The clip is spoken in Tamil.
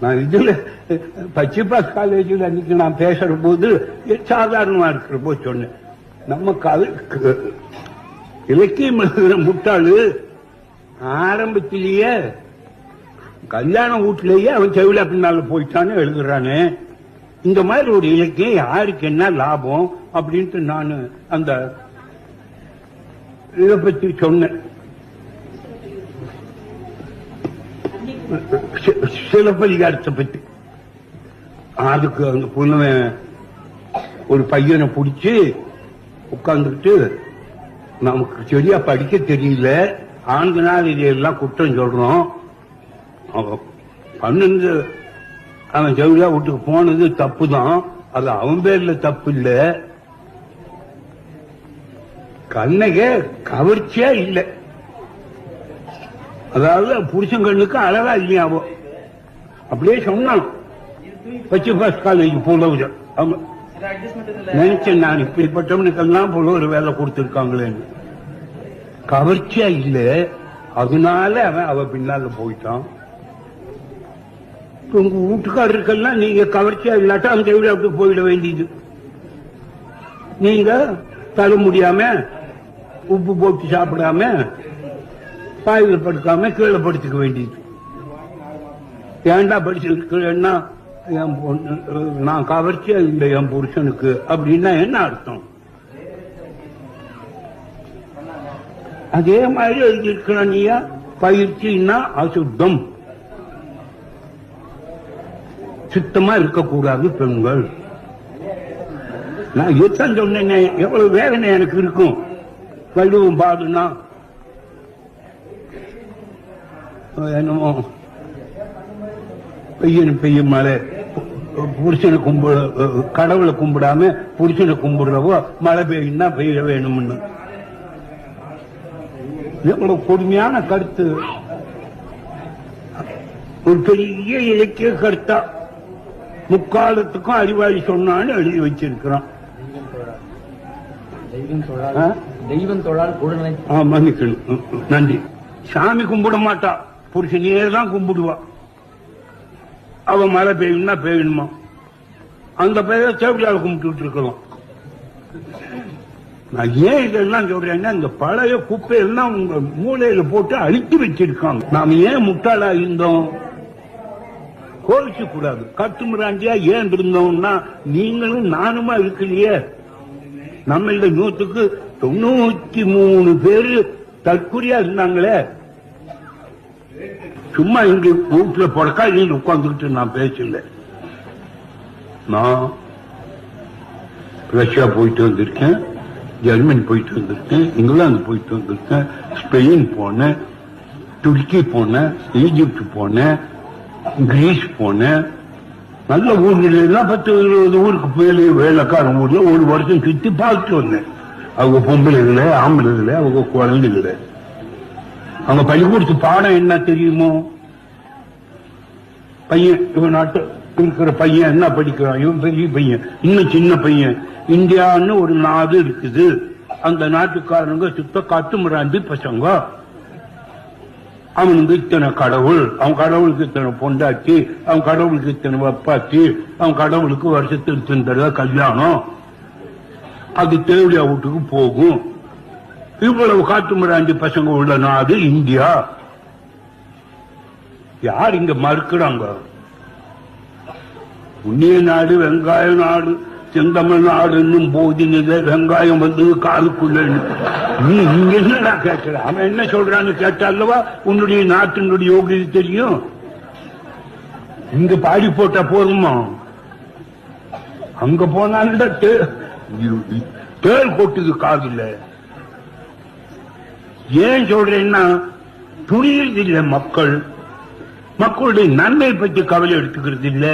நான் இதுல பச்சிப்பா காலேஜில் அன்னைக்கு நான் பேசுற போது சாதாரணமா இருக்கிற போது சொன்னேன். நம்ம கவி இலக்கியம் எழுதுகிற முட்டாளு ஆரம்பத்திலேயே கல்யாண வீட்டிலேயே அவன் செவில பின்னால போயிட்டான்னு எழுதுறானே. இந்த மாதிரி ஒரு இலக்கியம் யாருக்கு என்ன லாபம் அப்படின்ட்டு நான் அந்த இதை பத்தி சொன்னேன். சிலப்பதிகாரத்தை பற்றி அதுக்கு அந்த பொண்ணு ஒரு பையனை பிடிச்சி உட்கார்ந்துட்டு நமக்கு சரியா படிக்க தெரியல. ஆண்களால் இதையெல்லாம் குற்றம் சொல்றோம். அவன் அவன் ஜவுளியா வீட்டுக்கு போனது தப்பு தான் அது அவன் பேர்ல தப்பு இல்ல கண்ணகே கவர்ச்சியா இல்லை. அதாவது புருஷன் கண்ணுக்கு அழகா இல்லையாவோ? அப்படியே சொன்னான் பச்சை பாஸ் காலேஜ் அவங்க நினைச்சேன் நான் இப்படிப்பட்டவனுக்கெல்லாம் போல ஒரு வேலை கொடுத்திருக்காங்களேன்னு கவர்ச்சியா இல்ல. அதனால அவன் அவ பின்னால போயிட்டான். உங்க வீட்டுக்காரருக்கெல்லாம் நீங்க கவர்ச்சியா இல்லாட்டா அந்த விட்டு போயிட வேண்டியது. நீங்க தர முடியாம உப்பு போட்டு சாப்பிடாம பாயில் படுக்காம கீழே படுத்துக்க வேண்டியது. ஏன்டா படிச்சிருக்கேன்னா என் பொண்ணு நான் கவர்ச்சியா இல்லை என் புருஷனுக்கு. அப்படின்னா என்ன அர்த்தம்? அதே மாதிரி எழுதியிருக்கிற நீயா? பயிற்சின்னா அசுத்தம். சுத்தமா இருக்கக்கூடாது பெண்கள். நான் யுத்தம் சொன்னேன் எவ்வளவு வேதனை எனக்கு இருக்கும். வள்ளுவம் பாடுனா என்னமோ பெய்யணும் பெய்யும் மழை புருஷனை கும்பிட கடவுளை கும்பிடாம புருஷனை கும்பிடுறவோ மழை பெய்யும்னா பெய்ய வேணும்னு எவ்வளவு கொடுமையான கருத்து ஒரு பெரிய இலக்கிய கருத்தா முக்காலத்துக்கும் அறிவாளி சொன்னான்னு எழுதி வச்சிருக்கிறான் தெய்வம்? தொழால் தெய்வம் தொழால் உடனே ஆ, மன்னிக்கணும் ம், ம், நன்றி சாமி கும்பிட மாட்டா புருஷனையே தான் கும்பிடுவா. அவ மழை பெய்யணும்னா பெய்யணுமா? அந்த பெயரை சேவடியால் கும்பிட்டு இருக்கலாம் நான் ஏன் இதெல்லாம் சொல்றேன்னா இந்த பழைய குப்பையெல்லாம் உங்க மூளையில போட்டு அழித்து வச்சிருக்காங்க. நாம ஏன் முட்டாளா இருந்தோம்? கோவிச்சு கூடாது கட்டுமிராண்டியா ஏன் இருந்தோம்னா நீங்களும் நானுமா இருக்கலையே. நம்ம இந்த நூத்துக்கு தொண்ணூத்தி மூணு பேரு தற்கொலையா இருந்தாங்களே. சும்மா இங்க வீட்டுல பொறக்கா நீங்க உட்காந்துக்கிட்டு நான் பேசல. நான் ரஷ்யா போயிட்டு வந்திருக்கேன் ஜெர்மனி போயிட்டு வந்திருக்கேன் இங்கிலாந்து போயிட்டு வந்திருக்கேன் ஸ்பெயின் போனேன் துருக்கி போனேன் ஈஜிப்ட் போனேன் கிரீஸ் போனேன். நல்ல ஊர்களெல்லாம் பத்து இருபது ஊருக்கு போய் வேலைக்காரன் ஊர்ல ஒரு வருஷம் சுத்தி பார்த்துட்டு வந்தேன். அவங்க பொம்பளைகளை ஆம்பளைகளை அவங்க குழந்தைகளை. அவங்க பள்ளிக்கூடத்து பாடம் என்ன தெரியுமோ? பையன் இவன் நாட்டு இருக்கிற பையன் என்ன படிக்கிறான்? இவன் பெரிய பையன். இன்னும் சின்ன பையன். இந்தியான்னு ஒரு நாடு இருக்குது. அந்த நாட்டுக்காரங்க சுத்த காட்டுமிராண்டி பசங்க. அவனுக்கு இத்தனை கடவுள். அவன் கடவுளுக்கு இத்தனை பொண்டாச்சி அவன் கடவுளுக்கு இத்தனை வப்பாச்சி அவன் கடவுளுக்கு வருஷத்துக்கு இத்தனை கல்யாணம். அது தேவையா வீட்டுக்கு போகும். இவ்வளவு காட்டுமிராண்டி பசங்க உள்ள நாடு இந்தியா. யார் இங்க மறுக்கிறாங்க? புண்ணிய நாடு வெங்காய நாடு செந்தமிழ் நாடுன்னும் போதினது வெங்காயம் வந்து காலுக்குள்ள நீ இங்க என்னடா கேட்கிற அவன் என்ன சொல்றான்னு கேட்டா அல்லவா உன்னுடைய நாட்டினுடைய யோகிதை தெரியும். இங்க பாடி போட்டா போதுமா? அங்க போனால்டா தேர் கொட்டுது காதுல. ஏன் சொல்றேன்னா துணியில் இல்ல மக்கள். மக்களுடைய நன்மை பற்றி கவலை எடுத்துக்கிறது இல்ல.